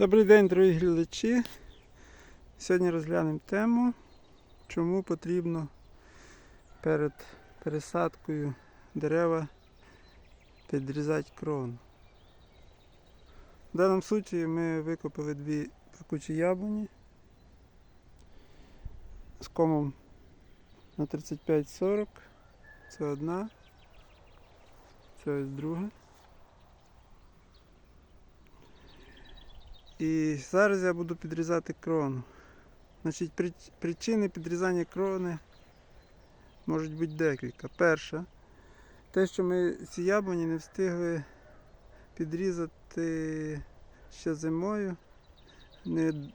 Добрий день, дорогі глядачі. Сьогодні розглянемо тему, чому потрібно перед пересадкою дерева підрізати крону. В даному випадку ми викопали дві пекучі яблуні з комом на 35-40. Це одна, це ось друга. І зараз я буду підрізати крону. Значить, причини підрізання крони можуть бути декілька. Перша, те, що ми ці яблуні не встигли підрізати ще зимою, не,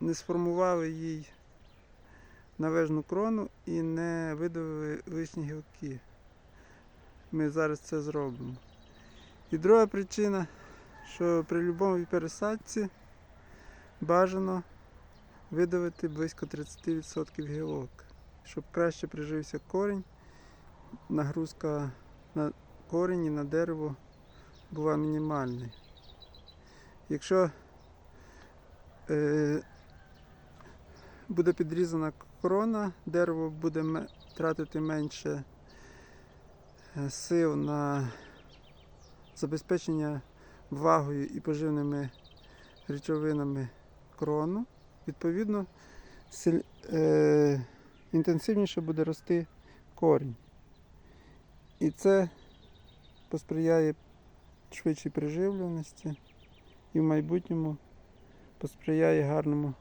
не сформували їй належну крону і не видавили лишні гілки. Ми зараз це зробимо. І друга причина що при будь-якій пересадці бажано видавити близько 30% гілок, щоб краще прижився корінь, нагрузка на корінь і на дерево була мінімальною. Якщо е, буде підрізана корона, дерево буде тратити менше е, сил на забезпечення влагою і поживними речовинами крону, відповідно, силь- е, інтенсивніше буде рости корінь. І це посприяє швидшій приживленості і в майбутньому посприяє гарному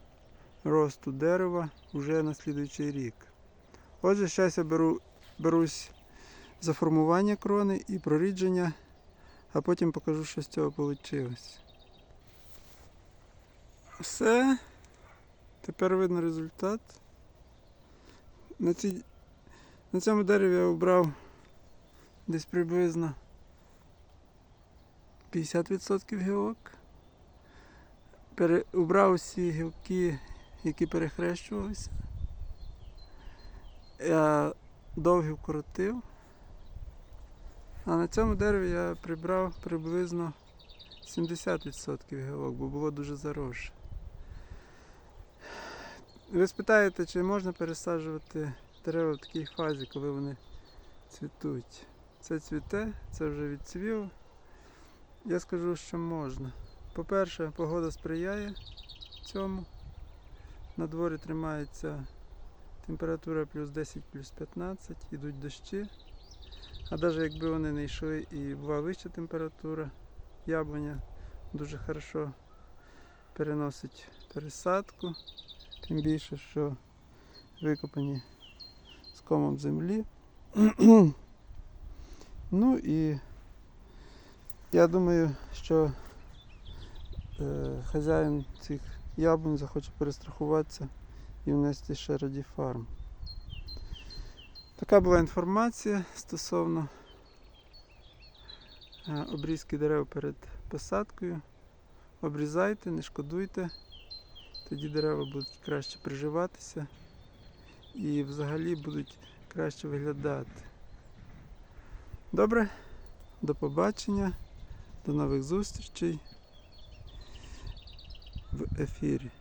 росту дерева вже на слідуючий рік. Отже, зараз я беру, берусь за формування крони і прорідження а потім покажу, що з цього вийшло. Все. Тепер видно результат. На, цій, на цьому дереві я обрав десь приблизно 50% гілок. Пере, убрав всі гілки, які перехрещувалися. Я довгі вкоротив. А на цьому дереві я прибрав приблизно 70% гілок, бо було дуже заросше. Ви спитаєте, чи можна пересаджувати дерева в такій фазі, коли вони цвітуть. Це цвіте, це вже відцвіло. Я скажу, що можна. По-перше, погода сприяє цьому. На дворі тримається температура плюс 10, плюс 15, ідуть дощі. А навіть якби вони не йшли і була вища температура, яблуня дуже хорошо переносить пересадку, тим більше, що викопані з комом землі. ну і я думаю, що е, хазяїн цих яблунь захоче перестрахуватися і внести ще радіфарм. Така була інформація стосовно е, обрізки дерев перед посадкою. Обрізайте, не шкодуйте, тоді дерева будуть краще приживатися і взагалі будуть краще виглядати. Добре, до побачення, до нових зустрічей в ефірі.